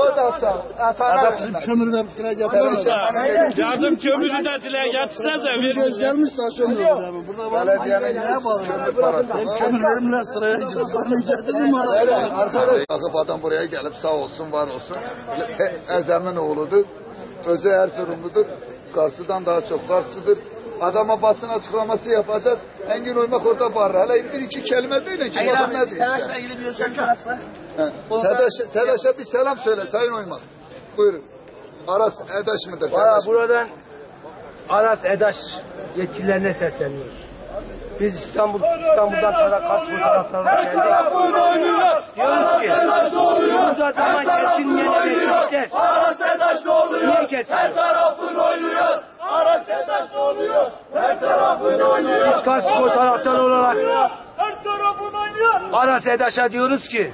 O da sağ. Atar Bizim kömürden. Yardım kömürü de dile getirsenize verin. Göz gelmiş daha kömür. Burada var. Belediyenin Neye bağlı? kömür parası. Sen kömür verimler sıraya araya. Arkadaş kalkıp adam buraya gelip sağ olsun var olsun. Ezemin oğludur. Özü Erzurumludur. Kars'ıdan daha çok Kars'ıdır. Adama basın açıklaması yapacağız. Engin Oymak orada bağırır. Hele bir iki kelime değil ki. Hayır abi, ne. Savaş'la ilgili bir var. He. Tedaş'a, Tedaş'a bir selam söyle Sayın Oymak. Buyurun. Aras Edaş mıdır? Valla buradan Aras Edaş yetkililerine sesleniyoruz. Biz İstanbul, İstanbul'dan sonra Kars'ın taraflarına geldik. Diyoruz ki burada zaman Edaş ne oluyor? niye kesilmiyor? Her tarafın oynuyor. Aras Edaş ne oluyor? Her tarafın oynuyor. Biz Kars Spor taraftarı olarak Her tarafın oynuyor. Aras Edaş'a diyoruz ki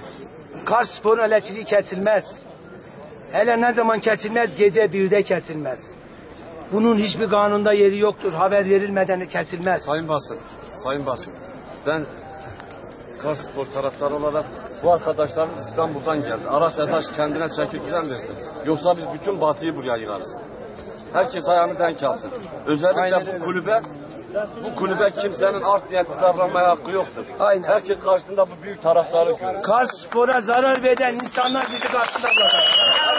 Kars Spor'un elektriği kesilmez. Hele ne zaman kesilmez? Gece birde kesilmez. Bunun hiçbir kanunda yeri yoktur. Haber verilmeden kesilmez. Sayın Basın, Sayın Basın. Ben Kars Spor taraftarı olarak bu arkadaşlarımız İstanbul'dan geldi. Aras Adaş kendine çekip giden versin. Yoksa biz bütün batıyı buraya yığarız. Herkes ayağını denk alsın. Özellikle bu kulübe bu kulübe kimsenin art niyetli davranmaya hakkı yoktur. Aynen. Herkes karşısında bu büyük taraftarı görür. Kars Spor'a zarar veren insanlar bizi karşısında bırakır.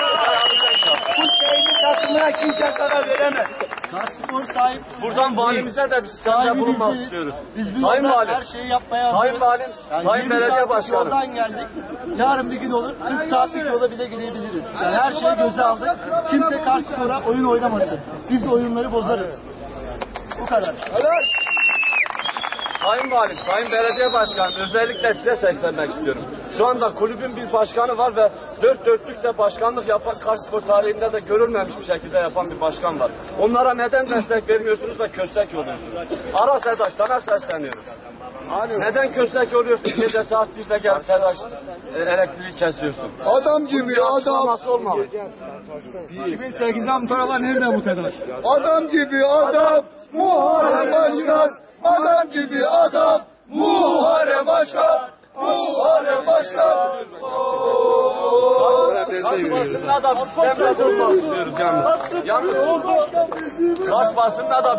Bu takımına kimse zarar veremez. Spor sahip. Buradan valimize de bir sistemde Sahibi bulunmak bizi- istiyoruz. Biz bu Sayın yolda Valim, her şeyi yapmaya Sayın hazırız. Valim, Yani Sayın 20 Belediye saatlik Başkanım. Yoldan geldik. Yarın bir gün olur 40 saatlik yola bile gidebiliriz. Yani her şeyi göze aldık. Kimse Kars Spor'a oyun oynamasın. Biz de oyunları bozarız. Bu kadar. Sayın Valim, Sayın Belediye Başkanı özellikle size seslenmek istiyorum. Şu anda kulübün bir başkanı var ve dört dörtlük de başkanlık yapan Kars Spor tarihinde de görülmemiş bir şekilde yapan bir başkan var. Onlara neden destek vermiyorsunuz da köstek yolluyorsunuz? Aras Edaş sana sesleniyoruz. Neden köstek yolluyorsun gece saat 1'de gelip telaş e, elektriği kesiyorsun? Adam gibi adam. Olmalı. 2008'den bu tarafa nerede bu telaş? Adam gibi adam. Muharrem Başkan. Adam gibi adam. Muharrem Başkan. Muharrem basında da bir sistemde bulunmak istiyoruz yalnız. Yalnız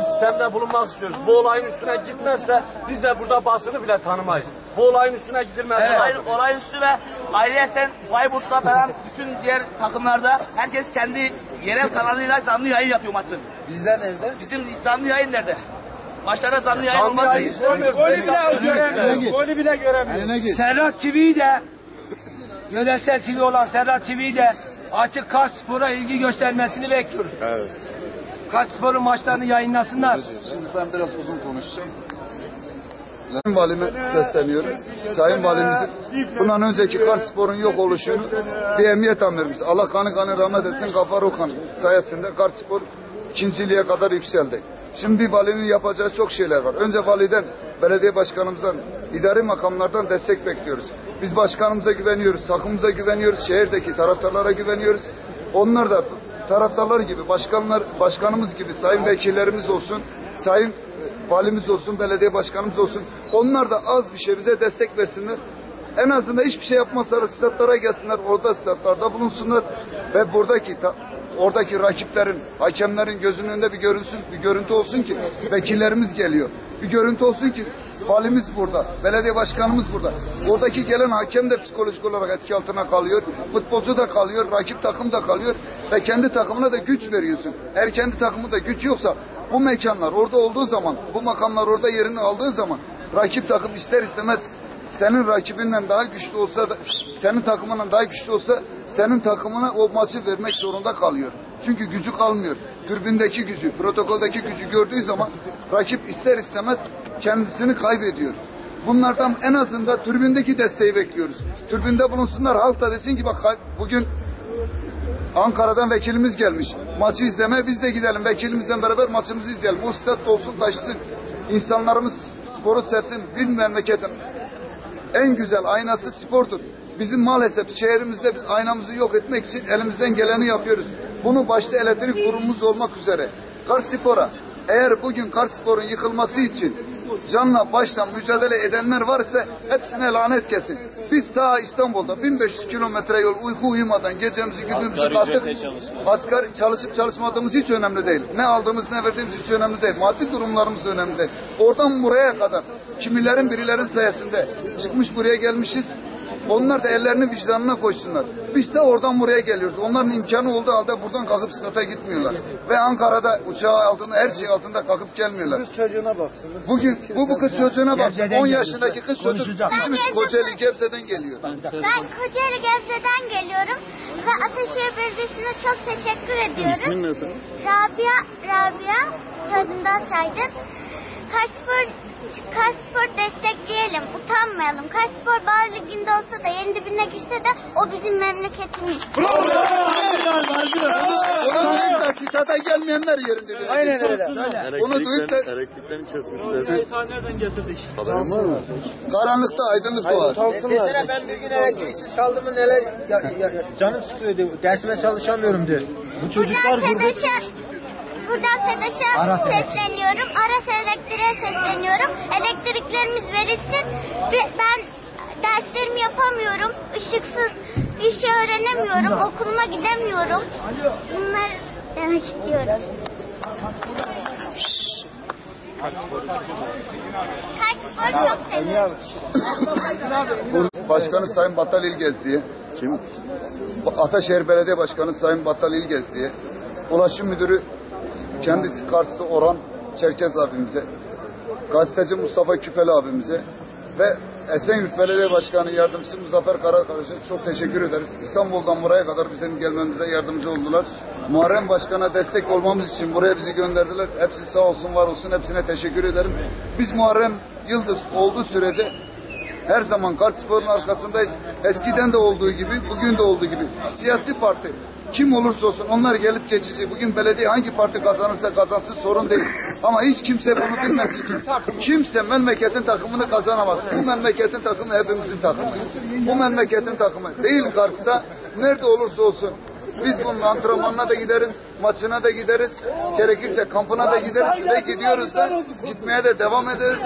sistemde bulunmak istiyoruz. Bu olayın üstüne gitmezse biz de burada basını bile tanımayız. Bu olayın üstüne gidilmesi Olayın, lazım. olayın üstü ve Bayburt'ta falan bütün diğer takımlarda herkes kendi yerel kanalıyla canlı yayın yapıyor maçın. Bizler nerede? Bizim canlı yayın nerede? Maçlarda canlı yayın olmaz yayın değil. istemiyoruz. Golü bile göremiyor. Serhat TV'yi de yönetsel TV olan Serhat TV'yi de açık Kars Spor'a ilgi göstermesini bekliyoruz. Evet. Kars Spor'un maçlarını yayınlasınlar. Şimdi ben biraz uzun konuşacağım. Sayın Valime sesleniyorum. Sayın Valimizin bundan önceki Kars Spor'un yok oluşunu bir emniyet amirimiz. Allah kanı kanı rahmet etsin Gafar Okan sayesinde Kars Spor ikinciliğe kadar yükseldi. Şimdi bir valinin yapacağı çok şeyler var. Önce validen, belediye başkanımızdan, idari makamlardan destek bekliyoruz. Biz başkanımıza güveniyoruz, takımımıza güveniyoruz, şehirdeki taraftarlara güveniyoruz. Onlar da taraftarlar gibi, başkanlar, başkanımız gibi sayın vekillerimiz olsun, sayın valimiz olsun, belediye başkanımız olsun. Onlar da az bir şey bize destek versinler. En azından hiçbir şey yapmazlar, statlara gelsinler, orada statlarda bulunsunlar ve buradaki oradaki rakiplerin, hakemlerin gözünün önünde bir görünsün, bir görüntü olsun ki vekillerimiz geliyor. Bir görüntü olsun ki valimiz burada, belediye başkanımız burada. Oradaki gelen hakem de psikolojik olarak etki altına kalıyor. Futbolcu da kalıyor, rakip takım da kalıyor ve kendi takımına da güç veriyorsun. Eğer kendi takımında güç yoksa bu mekanlar orada olduğu zaman, bu makamlar orada yerini aldığı zaman rakip takım ister istemez senin rakibinden daha güçlü olsa da senin takımından daha güçlü olsa senin takımına o maçı vermek zorunda kalıyor. Çünkü gücü kalmıyor. Türbündeki gücü, protokoldeki gücü gördüğü zaman rakip ister istemez kendisini kaybediyor. Bunlardan en azından türbündeki desteği bekliyoruz. Türbünde bulunsunlar halk da desin ki bak bugün Ankara'dan vekilimiz gelmiş. Maçı izleme biz de gidelim. Vekilimizle beraber maçımızı izleyelim. O stat dolsun taşsın. İnsanlarımız sporu sevsin. Bir memleketin en güzel aynası spordur. Bizim maalesef şehrimizde biz aynamızı yok etmek için elimizden geleni yapıyoruz. Bunu başta elektrik kurumumuz olmak üzere. Kars Spor'a eğer bugün Kars Spor'un yıkılması için canla başla mücadele edenler varsa hepsine lanet kesin. Biz ta İstanbul'da 1500 kilometre yol uyku uyumadan gecemizi gündüzümüzü kattık. Asgari çalışıp çalışmadığımız hiç önemli değil. Ne aldığımız ne verdiğimiz hiç önemli değil. Maddi durumlarımız önemli değil. Oradan buraya kadar kimilerin birilerin sayesinde çıkmış buraya gelmişiz. Onlar da ellerini vicdanına koysunlar. Biz de oradan buraya geliyoruz. Onların imkanı olduğu halde buradan kalkıp sınıfa gitmiyorlar. Ve Ankara'da uçağı altında her şey altında kalkıp gelmiyorlar. Çocuğuna baksın. Bugün bu bu kız çocuğuna bak. Gebze'den 10 geliyor. yaşındaki kız çocuk Konuşacak. İzmir Kocaeli Gebze'den geliyor. Ben Kocaeli Gebze'den geliyorum ve Ataşehir Belediyesi'ne çok teşekkür ediyoruz. İsmin nasıl? Rabia, Rabia, soyadından saydın. Kaşspor, Kaşspor destekleyelim, utanmayalım. Kaşspor Bağ Ligi'nde olsa da yerin dibine girse de o bizim memleketimiz. Onu duyup da sitata gelmeyenler yerinde. bir. Aynen öyle. Onu duyup da Elektriklerini kesmişler. karanlıkta aydınlık doğar. Desene ben bir gün elektriksiz kaldım mı neler ya, ya, canım sıkıyordu. Dersime çalışamıyorum diyor. Bu çocuklar gurbet buradan Aras Elektrik. sesleniyorum. Aras Elektrik'e sesleniyorum. Elektriklerimiz verilsin. Ve ben derslerimi yapamıyorum. Işıksız bir şey öğrenemiyorum. Okuluma gidemiyorum. Bunlar demek çok seviyorum. Başkanı Sayın Battal İlgez diye. Kim? Ataşehir Belediye Başkanı Sayın Battal İlgez diye. Ulaşım Müdürü kendisi karşısı Orhan Çerkez abimize. Gazeteci Mustafa Küpeli abimize. Ve Esenyurt Belediye Başkanı Yardımcısı Muzaffer Kararkadaş'a çok teşekkür ederiz. İstanbul'dan buraya kadar bizim gelmemize yardımcı oldular. Muharrem Başkan'a destek olmamız için buraya bizi gönderdiler. Hepsi sağ olsun var olsun hepsine teşekkür ederim. Biz Muharrem Yıldız olduğu sürece her zaman Kartspor'un arkasındayız. Eskiden de olduğu gibi, bugün de olduğu gibi. Siyasi parti kim olursa olsun onlar gelip geçici. Bugün belediye hangi parti kazanırsa kazansın sorun değil. Ama hiç kimse bunu bilmesin ki. Kimse memleketin takımını kazanamaz. Bu memleketin takımı hepimizin takımı. Bu memleketin takımı. Değil Kars'ta nerede olursa olsun. Biz bunun antrenmanına da gideriz, maçına da gideriz, gerekirse kampına da gideriz ve gidiyoruz da gitmeye de devam ederiz.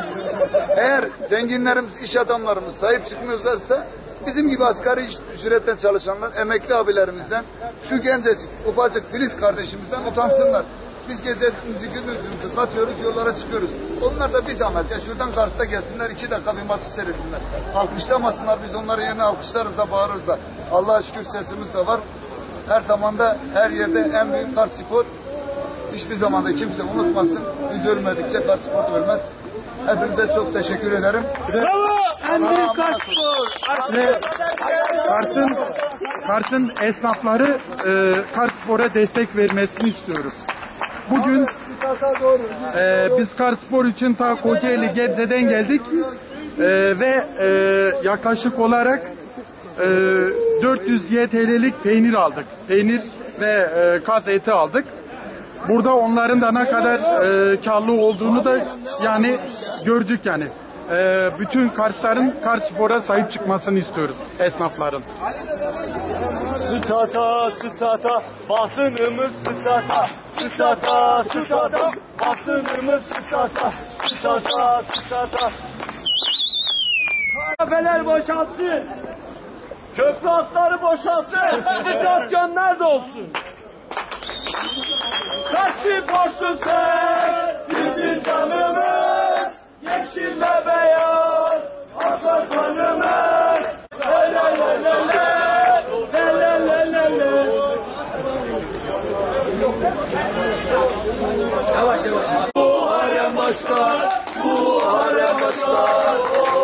Eğer zenginlerimiz, iş adamlarımız sahip çıkmıyorlarsa bizim gibi asgari ücretten çalışanlar, emekli abilerimizden, şu gencecik, ufacık Filiz kardeşimizden utansınlar. Biz gecemizi gündüzümüzü katıyoruz, yollara çıkıyoruz. Onlar da bir zahmet ya şuradan karşıda gelsinler, iki dakika bir maç seyretsinler. Alkışlamasınlar, biz onların yerine alkışlarız da bağırırız da. Allah'a şükür sesimiz de var. Her zamanda, her yerde en büyük kart spor. Hiçbir zamanda kimse unutmasın. Biz ölmedikçe kart spor ölmez. Hepinize çok teşekkür ederim. En büyük kaç Ve Kart'ın Kart'ın esnafları e, Kart Spor'a destek vermesini istiyoruz. Bugün e, biz Kart Spor için ta Kocaeli Gebze'den geldik E, ve e, yaklaşık olarak e, 400 YTL'lik peynir aldık. Peynir ve e, kaz eti aldık. Burada onların da ne kadar e, karlı olduğunu da yani gördük yani. E, bütün Karsların Kars Spor'a sahip çıkmasını istiyoruz esnafların. Stata, stata, basınımız stata, stata, stata, basınımız stata, stata, stata. Kafeler boşaltsın. Köprü hatları boşaltsın. Stasyon nerede olsun? Bir borçsun sen, bizim canımız, yeşil ve beyaz, akla kanımız. Le le le le le, le le le le le. Bu harem başkan, bu harem başkan. Akla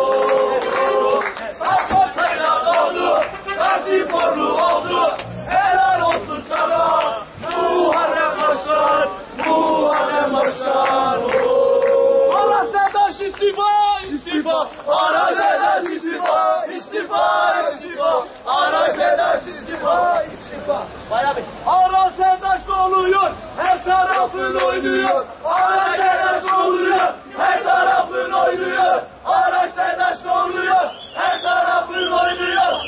istifa, istifa. Ara Serdaş istifa, istifa, istifa. Ara Serdaş istifa, istifa. Ara Serdaş ne oluyor? Her tarafın oynuyor. Ara Serdaş ne oluyor? Her tarafın oynuyor. Ara Serdaş ne oluyor? Her tarafın oynuyor.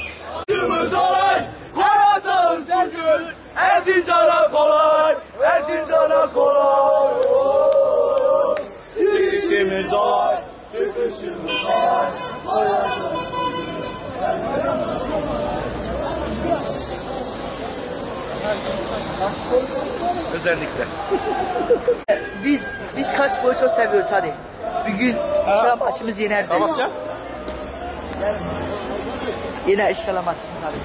Kırmızı olay, kara çağır Sergül. Erzincan'a kolay, Erzincan'a kolay. İşimiz olay, Gülüşümüz var, hayatımız Özellikle. Biz biz kaç boyu çok seviyoruz hadi. Bir gün inşallah maçımız yener. Tamam ya. Yine inşallah maçımız hadi.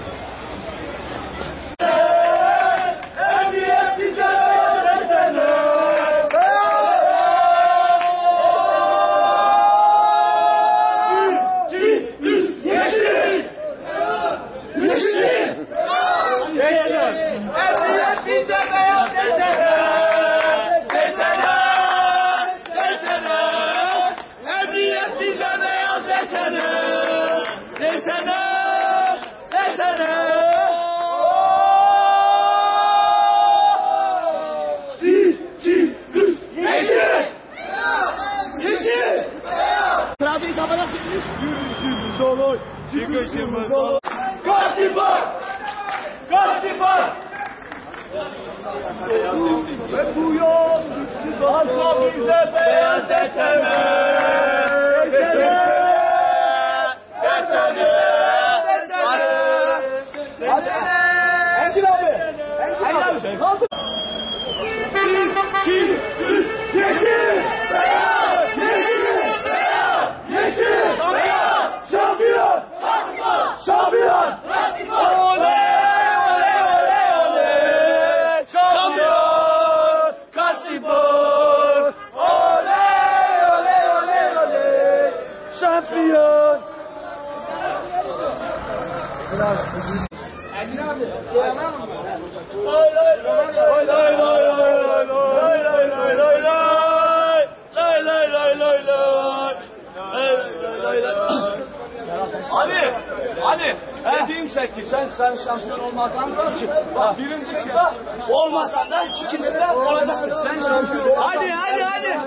Sen şampiyon. Hadi hadi hadi.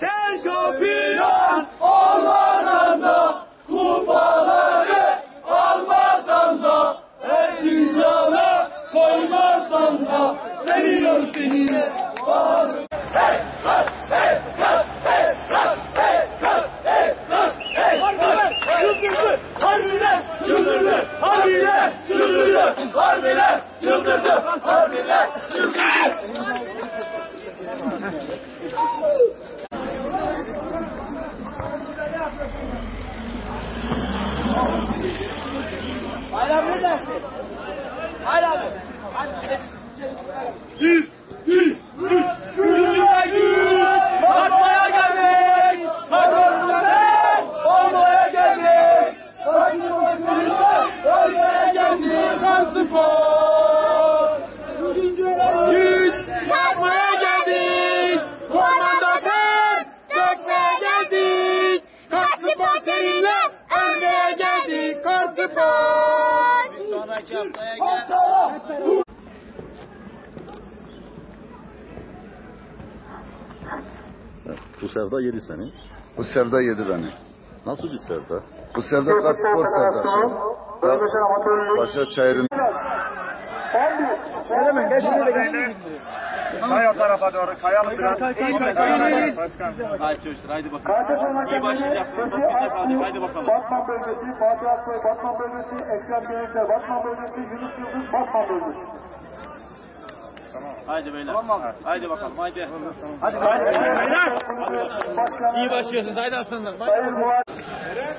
Sen şampiyon Bilemezsin. Hayır abi. Hadi. Yüz, yüz, yüz, yüz, yüz, yüz, yüz, sevda yedi seni. Bu sevda yedi beni. Nasıl bir sevda? Bu sevda Kars Spor sevdası. Başa Çayır'ın Kay o tarafa doğru. Kayalım biraz. Haydi çocuklar haydi bakalım. İyi başlayacaksınız. Haydi bakalım. Batman bölgesi, Fatih Aksoy, Batman bölgesi, Ekrem Gençler, Batman bölgesi, Yunus Yıldız, Batman bölgesi. Tamam. Haydi beyler. Tamam abi. Haydi bakalım haydi. Hadi, hadi beyler. İyi başlıyorsunuz. Haydi aslanlar. Sayın Muharrem.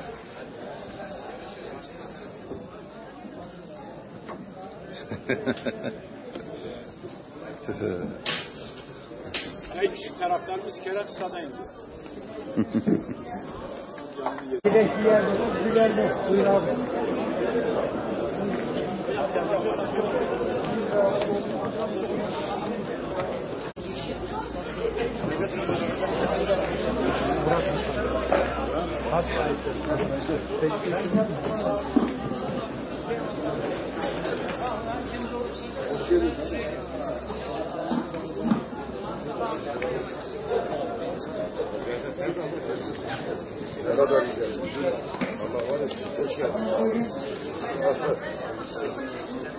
en küçük taraftarımız Kerem Stad'a indi. Bilek yerde, bilerde. Buyur abi kadar güzel. Allah var ya. Hoş geldin.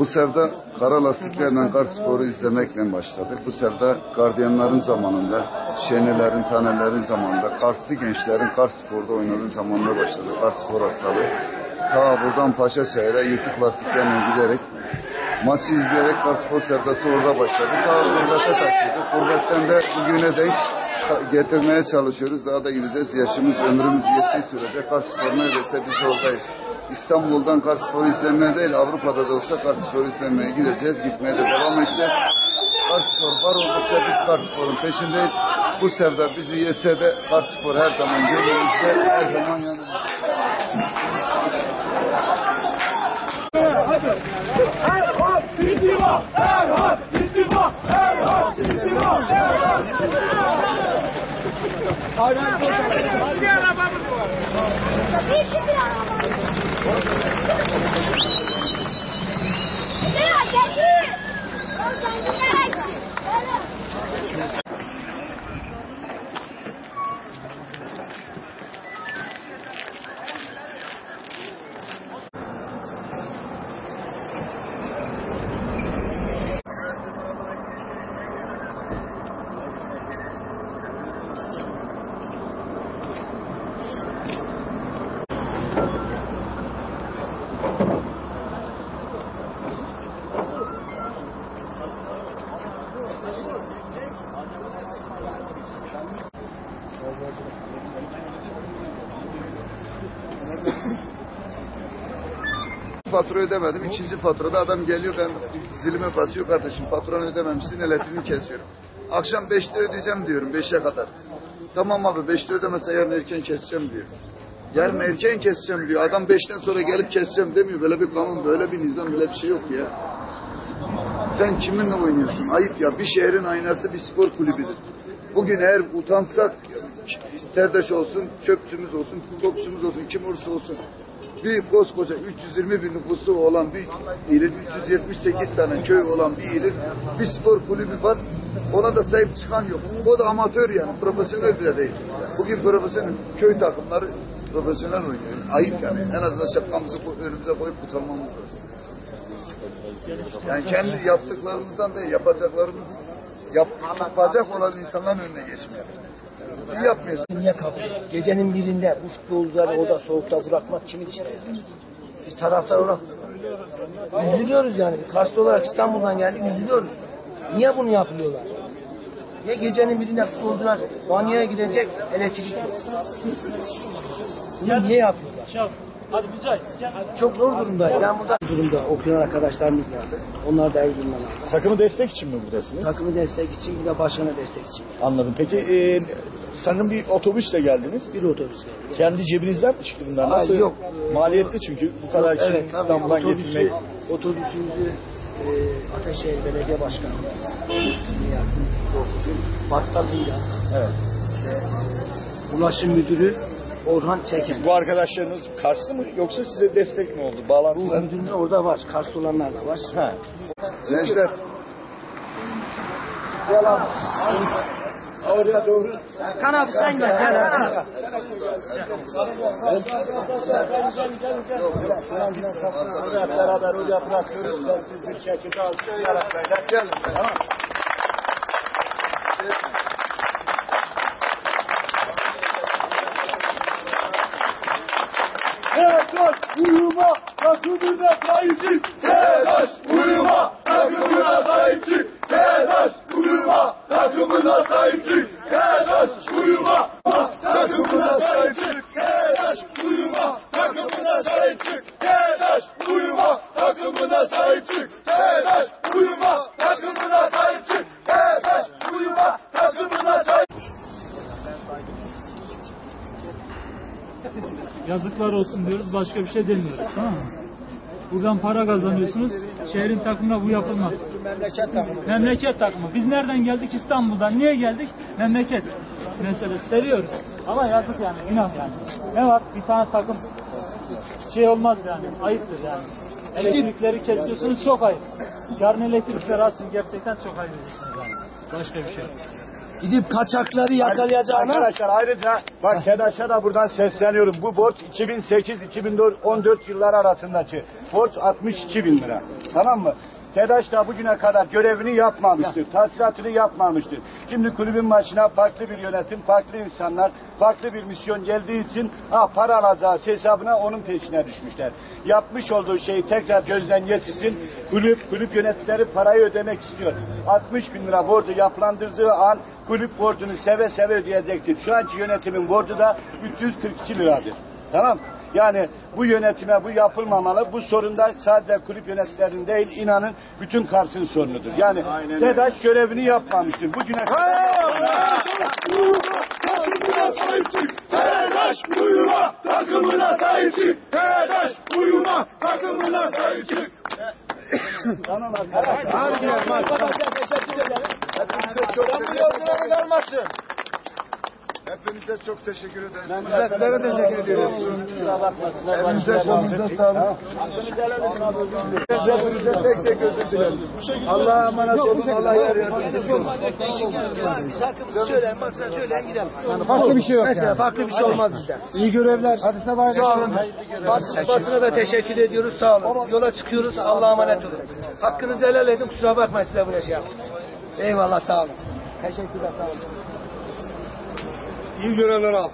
Bu sevda kara lastiklerle kar sporu izlemekle başladı. Bu sevda gardiyanların zamanında, şenelerin, tanelerin zamanında, Karslı gençlerin kar sporda oynadığı zamanında başladı. Kar spor hastalığı. Ta buradan Paşaşehir'e yırtık lastiklerle giderek maçı izleyerek kar spor sevdası orada başladı. Ta gurbete taşıdı. Gurbetten de bugüne denk ta- getirmeye çalışıyoruz. Daha da gideceğiz. Yaşımız, ömrümüz yettiği sürece kar spor neredeyse biz oradayız. İstanbul'dan kar sporu izlemeye değil Avrupa'da da olsa kar sporu izlemeye gideceğiz. Gitmeye de devam edeceğiz. Kar spor var oldukça biz kar sporun peşindeyiz. Bu sevda bizi yese de kar spor her zaman gönlümüzde, her zaman yanımızda. Erhan istifa! Erhan istifa! Erhan istifa! Tabii ki bir araba. Ya getir. Fatura ödemedim. İkinci faturada adam geliyor ben zilime basıyor kardeşim faturanı ödememişsin elektriğini kesiyorum. Akşam 5'te ödeyeceğim diyorum 5'e kadar. Tamam abi 5'te ödemezse yarın erken keseceğim diyor. Yarın erken keseceğim diyor. Adam 5'ten sonra gelip keseceğim demiyor. Böyle bir kanun, böyle bir nizam, böyle bir şey yok ya. Sen kiminle oynuyorsun? Ayıp ya. Bir şehrin aynası bir spor kulübüdür. Bugün eğer utansak, terdeş olsun, çöpçümüz olsun, topçumuz olsun, kim olursa olsun. Bir koskoca 320 bin nüfusu olan bir ilin, 378 tane köy olan bir ilin bir spor kulübü var. Ona da sahip çıkan yok. O da amatör yani, profesyonel bile değil. Bugün profesyonel köy takımları profesyonel oynuyor. Ayıp yani. En azından şapkamızı önümüze koyup utanmamız lazım. Yani kendi yaptıklarımızdan değil, yapacaklarımız yap, yapacak olan insanların önüne geçmiyor. İyi yapmıyorsun. Niye kapıyor? Gecenin birinde bu futbolcuları orada soğukta bırakmak kimin işine yarar? Biz taraftar olarak üzülüyoruz yani. Karslı olarak İstanbul'dan geldik üzülüyoruz. Niye bunu yapıyorlar? Niye gecenin birinde futbolcular banyoya gidecek elektrik yok? Bunu niye yapıyorlar? Hadi Mücahit gel. Çok zor durumdayız. Yani burada durumda okuyan arkadaşlarımız var. Onlar da Erzurum'dan aldı. Takımı destek için mi buradasınız? Takımı destek için bir de başkanı destek için. Anladım. Peki e, sanırım bir otobüsle geldiniz. Bir otobüs geldi. Kendi cebinizden mi çıktı bunlar? Hayır, Nasıl? yok. Maliyetli çünkü bu kadar kişinin Evet, tabii. İstanbul'dan Otobüsü- getirmek. Otobüsümüzü e, Ateşehir Belediye Başkanı ismini yaptım. Battalıyla Evet. işte, ulaşım müdürü Orhan Çeken. Bu arkadaşlarınız Karslı mı yoksa size destek mi oldu? Bu Bağlantılar? müdürün orada var. Karslı olanlar da var. Ha. Gençler Oraya doğru. Kan abi sen gel. Gel. Beraber oraya bırakıyoruz. Siz bir şekilde alışarak böyle. Gelin. Tamam. Telaş uyuma takımına sahip çık. Telaş uyuma takımına sahip çık. Telaş uyuma takımına sahip çık. Telaş uyuma takımına sahip çık. Telaş uyuma takımına sahip çık. Telaş uyuma takımına sahip çık. Telaş uyuma takımına sahip çık. Telaş uyuma takımına sahip Yazıklar olsun diyoruz. Başka bir şey demiyoruz. Tamam mı? Buradan para kazanıyorsunuz. Şehrin takımına bu yapılmaz. Memleket takımı. Memleket takımı. Biz nereden geldik? İstanbul'dan. Niye geldik? Memleket meselesi. Seviyoruz. Ama yazık yani. Günah yani. Ne var? Bir tane takım şey olmaz yani. Ayıptır yani. Elektrikleri kesiyorsunuz çok ayıp. Yarın elektrikler açsın gerçekten çok ayıp yani. Başka bir şey. Gidip kaçakları yakalayacağına Arkadaşlar ayrıca bak TEDAŞ'a da buradan sesleniyorum. Bu borç 2008-2014 yıllar arasındaki borç 62 bin lira. Tamam mı? TEDAŞ da bugüne kadar görevini yapmamıştır. Tahsilatını yapmamıştır. Şimdi kulübün başına farklı bir yönetim, farklı insanlar, farklı bir misyon geldiği için ha, para alacağı hesabına onun peşine düşmüşler. Yapmış olduğu şeyi tekrar gözden geçirsin. Kulüp, kulüp yöneticileri parayı ödemek istiyor. 60 bin lira borcu yapılandırdığı an kulüp borcunu seve seve ödeyecektir. Şu anki yönetimin borcu da 342 liradır. Tamam yani bu yönetime bu yapılmamalı. Bu sorun da sadece kulüp yöneticilerinin değil inanın bütün Kars'ın sorunudur. Yani TEDAŞ görevini yapmamıştır. Bugüne kadar... Takımına sahip çık. TEDAŞ uyuma. Takımına sahip çık. TEDAŞ uyuma. Takımına sahip çık. Tamam arkadaşlar. Hepinize çok teşekkür ederim. Ben de sizlere teşekkür ediyorum. Elinize kolunuza sağlık. Hepinize tek tek özür dilerim. Allah'a emanet olun. Allah yardım söyleyin, masaya söyleyin gidelim. Farklı bir şey yok Mesela yani. farklı bir şey olmaz bizden. İyi görevler. Hadi sabah Sağ olun. Bas, basına da teşekkür ediyoruz. Sağ olun. Yola çıkıyoruz. Allah'a emanet olun. Hakkınızı helal edin. Kusura bakmayın size bu şey yaptım. Eyvallah sağ olun. Teşekkürler sağ olun. İyi görevler al.